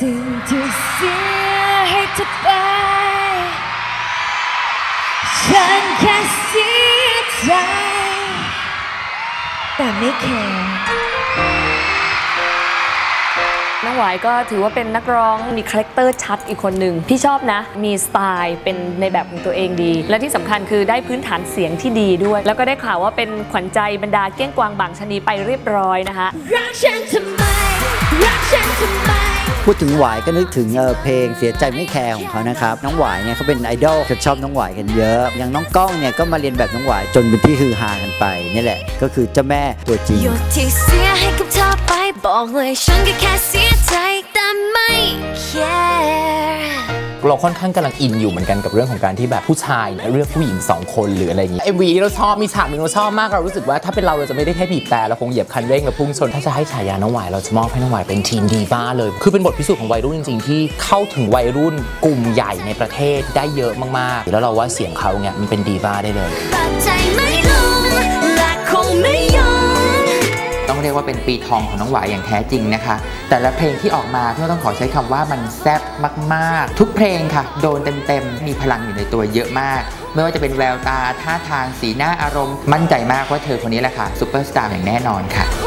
สิ่งที่เสียให้เธอไป ฉันแค่เสียใจ แต่ไม่แคร์น้องหวายก็ถือว่าเป็นนักร้องมีคาแรคเตอร์ชัดอีกคนหนึ่งพี่ชอบนะ มีสไตล์เป็นในแบบของตัวเองดี และที่สำคัญคือได้พื้นฐานเสียงที่ดีด้วย แล้วก็ได้ข่าวว่าเป็นขวัญใจบรรดาเก้งกวางบางชะนีไปเรียบร้อยนะคะรักฉันทำไมรักฉันทำไม พูดถึงหวายก็นึกถึงเเพลงเสียใจไม่แคร์ของเขานะครับน้องหวายเนี่ยเขาเป็นไอดอลจะชอบน้องหวายกันเยอะ อย่างน้องก้องเนี่ยก็มาเรียนแบบน้องหวายจนเป็นที่ฮือฮากันไปนี่แหละ ก็คือเจ้าแม่ตัวจริงยกที่เสียให้กับเธอไปบอกเลยฉันก็แค่เสียใจ เราค่อนข้างกำลังอินอยู่เหมือนกันกับเรื่องของการที่แบบผู้ชายเนี่ยเลือกผู้หญิงสองคนหรืออะไรอย่างงี้ MV เราชอบมีฉากหนึ่งเราชอบมากเรารู้สึกว่าถ้าเป็นเราเราจะไม่ได้แค่บีบแต่เราคงเหยียบคันเร่งแล้วพุ่งชนถ้าจะให้ฉายาน้องหวายเราจะมอบให้น้องหวายเป็นทีมดีบ้าเลย คือเป็นบทพิสูจน์ของวัยรุ่นจริงๆที่เข้าถึงวัยรุ่นกลุ่มใหญ่ในประเทศได้เยอะมากๆ แล้วเราว่าเสียงเขาเนี่ยมันเป็นดีบ้าได้เลย เรียกว่าเป็นปีทองของน้องหวายอย่างแท้จริงนะคะ แต่ละเพลงที่ออกมาพี่ต้องขอใช้คำว่ามันแซ่บมาก ๆ ทุกเพลงค่ะ โดนเต็ม ๆ มีพลังอยู่ในตัวเยอะมาก ไม่ว่าจะเป็นแววตาท่าทางสีหน้าอารมณ์ มั่นใจมากว่าเธอคนนี้แหละค่ะซูเปอร์สตาร์อย่างแน่นอนค่ะ